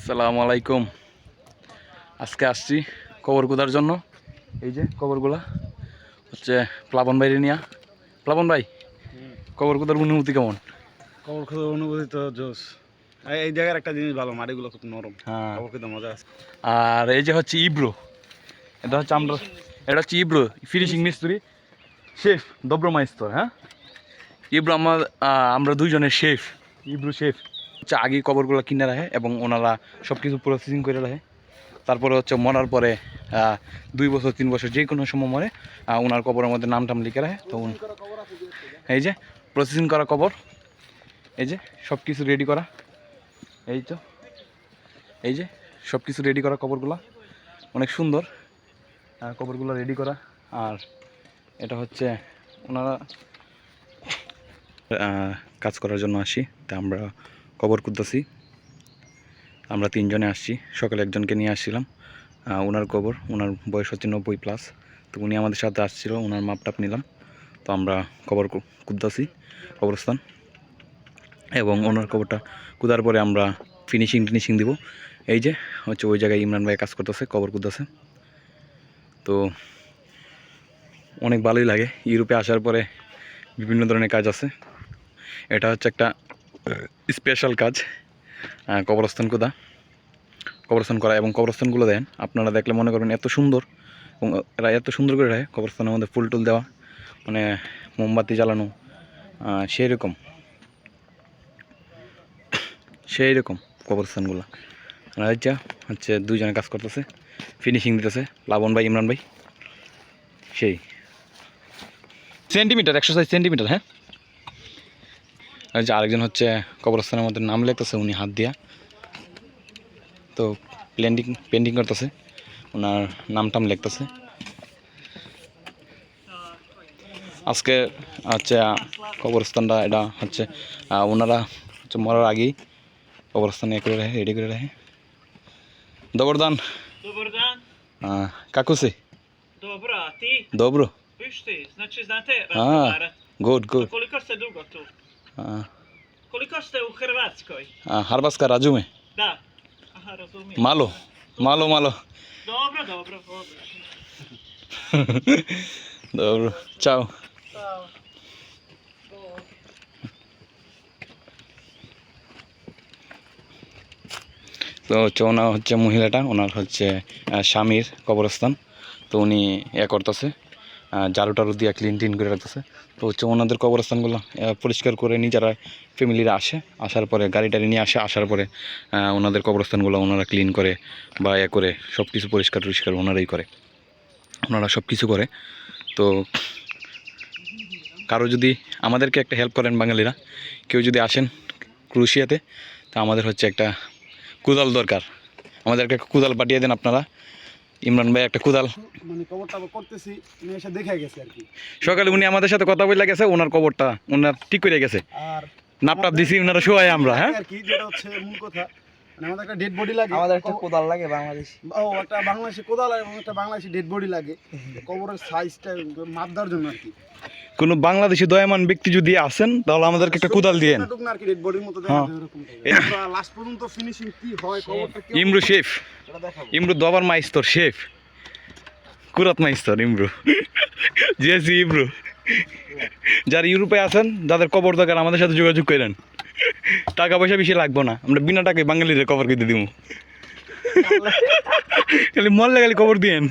আসসালামু আলাইকুম। আজকে আসছি কবর কুদার জন্য। এই যে কবরগুলা হচ্ছে প্লাবন বাইরে নিয়া। প্লাবন ভাই কবর কুদার অনুভূতি কেমন? কবর খোঁজার অনুভূতি তো জোস। এই- এই জায়গার একটা জিনিস ভালো মাটিগুলো খুব নরম। হ্যাঁ। কবর মজা আছে। আর এই যে হচ্ছে ইব্রো এটা হচ্ছে আমরা এটা হচ্ছে ইব্রো ফিনিশিং মিস্ত্রি শেফ দব্র মাইস্তর হ্যাঁ? ইব্রো আমার আমরা দুইজনের শেফ। ইব্রু শেফ। হচ্ছে আগে কবরগুলো কিনে রাখে এবং ওনারা সব কিছু প্রসেসিং করে রাখে। তারপরে হচ্ছে মরার পরে দুই বছর, তিন বছর যে কোনো সময় মরে ওনার কবরের মধ্যে নাম টাম লিখে রাখে। তো এই যে প্রসেসিং করা কবর, এই যে সব কিছু রেডি করা। এই তো, এই যে সব কিছু রেডি করা কবরগুলো। অনেক সুন্দর কবরগুলো রেডি করা। আর এটা হচ্ছে ওনারা কাজ করার জন্য আসি। তা আমরা কবর কুদ্দাছি আমরা তিনজনে আসছি, সকালে একজনকে নিয়ে আসছিলাম। ওনার কবর, ওনার বয়স হচ্ছে নব্বই প্লাস তো উনি আমাদের সাথে আসছিল, ওনার মাপ টাপ নিলাম। তো আমরা কবর কু- কুদ্দাছি কবরস্থান। এবং ওনার কবরটা কুদার পরে আমরা ফিনিশিং টিনিশিং দিব। এই যে, হচ্ছে ওই জায়গায় ইমরান ভাই কাজ করতেছে কবর কুদাছে তো অনেক ভালোই লাগে। ইউরোপে আসার পরে বিভিন্ন ধরনের কাজ আছে। এটা হচ্ছে একটা স্পেশাল কাজ। কবরস্থান কুদা কবরস্থান করা এবং কবরস্থানগুলো দেন আপনারা দেখলে মনে করবেন এত সুন্দর এবং, এরা এত সুন্দর করে রাখে, কবরস্থানের মধ্যে ফুল টুল দেওয়া মানে মোমবাতি জ্বালানো সেই রকম সেই রকম কবরস্থানগুলো। রাজ্যা হচ্ছে দুইজনে কাজ করতেছে ফিনিশিং দিতেছে, লাবণ ভাই, ইমরান ভাই, সেই। সেন্টিমিটার একশো সাইজ সেন্টিমিটার হ্যাঁ? যে আরেকজন হচ্ছে কবরস্থানের মধ্যে নাম লেখতেছে উনি হাত দিয়া তো পেন্টিং পেন্টিং করতেছে ওনার নাম টাম লেখতেছে আজকে হচ্ছে কবরস্থানটা এটা হচ্ছে ওনারা হচ্ছে মরার আগেই কবরস্থানে ইয়ে করে রাখে রেডি করে রাখে দবরদান কাকুসি Dobar dan. A. Dobro, a ti? Dobro. Znači znate হ্যাঁ, razgovarati. Good, good. Koliko ste dugo tu? Koliko ste u Hrvatskoj? a, Hrvatska razume? Da. Aha, razumijem. Malo. Malo, malo. Dobro, dobro, odlično. Dobro. Ciao. Ćao. তো হচ্ছে ওনার হচ্ছে মহিলাটা ওনার হচ্ছে স্বামীর কবরস্থান তো উনি এ করতেছে ঝাড়ু টাড়ু দিয়ে ক্লিন টিন করে রাখতেছে। তো হচ্ছে ওনাদের কবরস্থানগুলো পরিষ্কার করে নিজেরা ফ্যামিলিরা আসে, আসার পরে গাড়ি টাড়ি নিয়ে আসে, আসার পরে ওনাদের কবরস্থানগুলো ওনারা ক্লিন করে বা এ করে সব কিছু পরিষ্কার টরিষ্কার ওনারাই করে। ওনারা সব কিছু করে। তো কারও যদি আমাদেরকে একটা হেল্প করেন বাঙালিরা, কেউ যদি আসেন ক্রুশিয়াতে, তা আমাদের হচ্ছে একটা কুদাল দরকার। আমাদেরকে একটা কুদাল পাঠিয়ে দেন আপনারা ইমরান ভাই একটা কুদাল। মানে কবরটা করতেছি উনি এসে দেখে গেছে আর কি। সকালে উনি আমাদের সাথে কথা বলে গেছে ওনার কবরটা ওনার ঠিক করে গেছে। আর নাপটাপ দিছি ওনারা শোয়াই আমরা হ্যাঁ? আর কি যেটা হচ্ছে মূল কথা। মানে আমাদের একটা ডেড বডি লাগে। আমাদের একটা কোদাল লাগে বাংলাদেশ। ও একটা বাংলাদেশি কোদাল এবং একটা বাংলাদেশি ডেড বডি লাগে। কবরের সাইজটা মাপ দেওয়ার জন্য আর কি। কোনো বাংলাদেশি দয়ামান ব্যক্তি যদি আসেন তাহলে আমাদেরকে একটা কুদাল দিয়েন হ্যাঁ। ইমরু শেফ। ইমরু দবার মাইস্তর শেফ। কুরাত মাইস্তর ইমরু। জেসি ইমরু। যারা ইউরোপে আছেন যাদের কবর দরকার আমাদের সাথে যোগাযোগ করেন। টাকা পয়সা বেশি লাগবো না আমরা বিনা টাকায় বাঙালিদের কবর কিনতে দিব খালি মরলে খালি কবর দিয়েন।